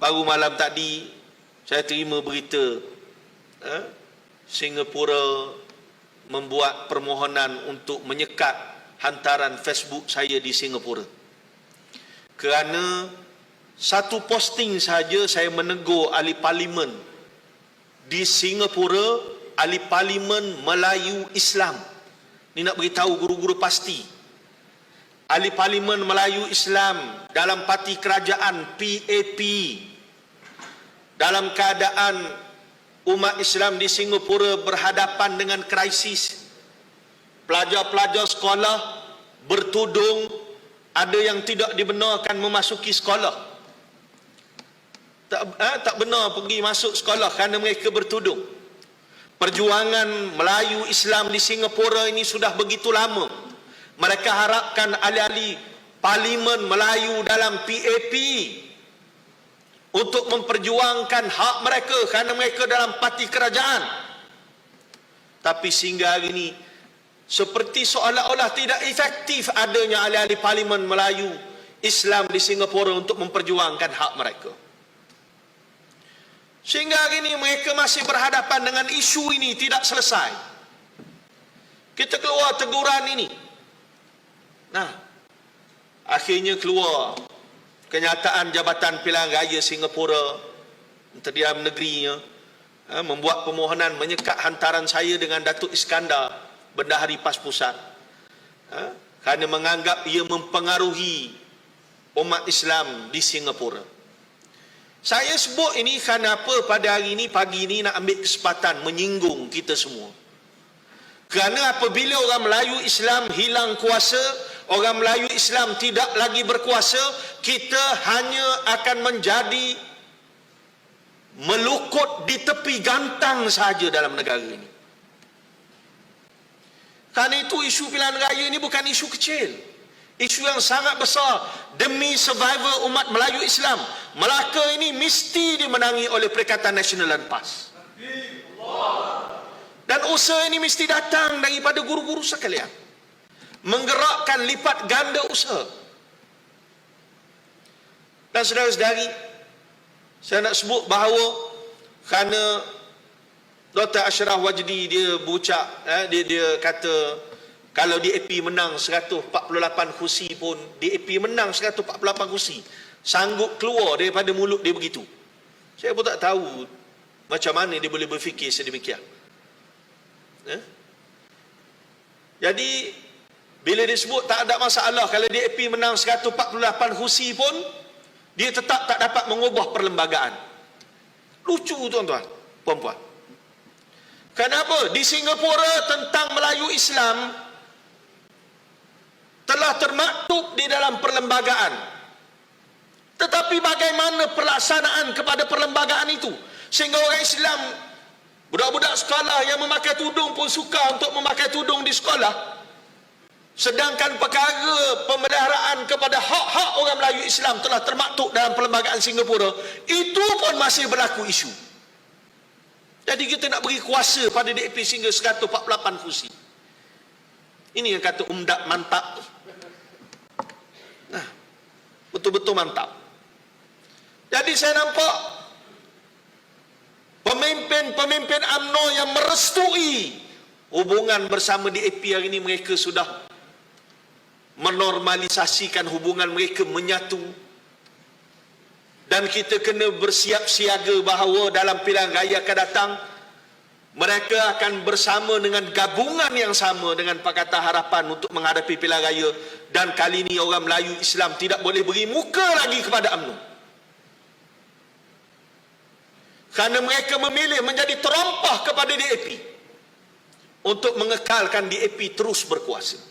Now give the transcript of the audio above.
baru malam tadi saya terima berita eh, Singapura membuat permohonan untuk menyekat hantaran Facebook saya di Singapura. Kerana satu posting saja saya menegur ahli parlimen di Singapura, ahli parlimen Melayu Islam. Ni nak beritahu guru-guru pasti. Ahli parlimen Melayu Islam dalam parti kerajaan PAP dalam keadaan umat Islam di Singapura berhadapan dengan krisis. Pelajar-pelajar sekolah bertudung ada yang tidak dibenarkan memasuki sekolah. Tak, eh, tak benar pergi masuk sekolah kerana mereka bertudung. Perjuangan Melayu Islam di Singapura ini sudah begitu lama. Mereka harapkan ahli-ahli parlimen Melayu dalam PAP untuk memperjuangkan hak mereka kerana mereka dalam parti kerajaan. Tapi sehingga hari ini seperti seolah-olah tidak efektif adanya ahli-ahli parlimen Melayu Islam di Singapura untuk memperjuangkan hak mereka. Sehingga hari ini mereka masih berhadapan dengan isu ini tidak selesai. Kita keluar teguran ini. Nah, akhirnya keluar kenyataan Jabatan Pilihan Raya Singapura Terdiam Negerinya eh, membuat permohonan menyekat hantaran saya dengan Datuk Iskandar Bendahari PAS Pusat eh, kerana menganggap ia mempengaruhi umat Islam di Singapura. Saya sebut ini kerana apa pada hari ini, pagi ini nak ambil kesempatan menyinggung kita semua. Kerana apabila orang Melayu Islam hilang kuasa, orang Melayu Islam tidak lagi berkuasa, kita hanya akan menjadi melukut di tepi gantang saja dalam negara ini. Kerana itu isu pilihan raya ini bukan isu kecil. Isu yang sangat besar demi survival umat Melayu Islam. Melaka ini mesti dimenangi oleh Perikatan Nasional dan PAS. Dan usaha ini mesti datang daripada guru-guru sekalian. Menggerakkan lipat ganda usaha. Dan saudara-saudari, saya nak sebut bahawa kerana Dr. Ashraf Wajdi dia berucap, eh, dia, dia kata kalau DAP menang 148 kursi pun, DAP menang 148 kursi, sanggup keluar daripada mulut dia begitu. Saya pun tak tahu macam mana dia boleh berfikir sedemikian. Eh? Jadi, bila dia sebut tak ada masalah kalau DAP menang 148 kursi pun, dia tetap tak dapat mengubah perlembagaan. Lucu tuan-tuan, puan-puan. Kenapa? Di Singapura tentang Melayu Islam telah termaktub di dalam perlembagaan. Tetapi bagaimana pelaksanaan kepada perlembagaan itu? Sehingga orang Islam, budak-budak sekolah yang memakai tudung pun suka untuk memakai tudung di sekolah. Sedangkan perkara pemeliharaan kepada hak-hak orang Melayu Islam telah termaktub dalam perlembagaan Singapura, itu pun masih berlaku isu. Jadi kita nak beri kuasa pada DAP sehingga 148 kursi. Ini yang kata umdat mantap. Nah, betul-betul mantap. Jadi saya nampak pemimpin-pemimpin AMNO yang merestui hubungan bersama DAP hari ini mereka sudah menormalisasikan hubungan mereka menyatu. Dan kita kena bersiap siaga bahawa dalam pilihan raya akan datang mereka akan bersama dengan gabungan yang sama dengan Pakatan Harapan untuk menghadapi pilihan raya. Dan kali ini orang Melayu Islam tidak boleh beri muka lagi kepada UMNO. Kerana mereka memilih menjadi terompah kepada DAP untuk mengekalkan DAP terus berkuasa